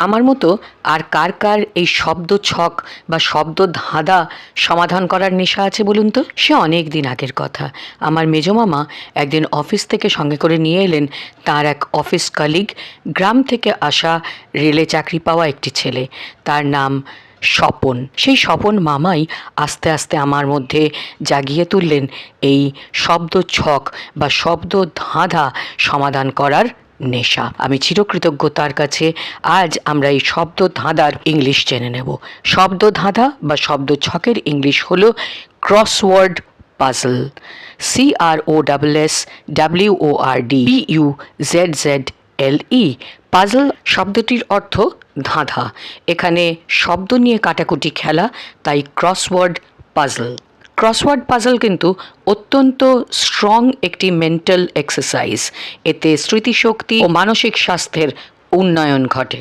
আমার মতো আর কার কার এই শব্দ ছক বা শব্দ ধাঁধা সমাধান করার নেশা আছে বলুন তো? সে অনেক দিন আগের কথা। আমার মেজমামা একদিন অফিস থেকে সঙ্গে করে নিয়ে এলেন তার এক অফিস কলিগ গ্রাম থেকে আসা রেলে চাকরি পাওয়া একটি ছেলে। তার নাম স্বপন। সেই স্বপন মামাই আস্তে আস্তে আমার মধ্যে জাগিয়ে তুললেন এই শব্দ ছক বা শব্দ ধাঁধা সমাধান করার নেশা। আমি চিরকৃতজ্ঞ তার কাছে। আজ আমরা এই শব্দ ধাঁধার ইংলিশ জেনে নেব। শব্দ ধাঁধা বা শব্দ ছকের ইংলিশ হলো crossword puzzle C R O double S W O R D U Z Z L E puzzle শব্দটির অর্থ ধাঁধা। এখানে শব্দ নিয়ে কাটাকুটি খেলা, তাই ক্রসওয়ার্ড পাজল ক্রসওয়ার্ড পাজল কিন্তু অত্যন্ত স্ট্রং একটি মেন্টাল এক্সারসাইজ এতে স্মৃতিশক্তি ও মানসিক স্বাস্থ্যের উন্নয়ন ঘটে।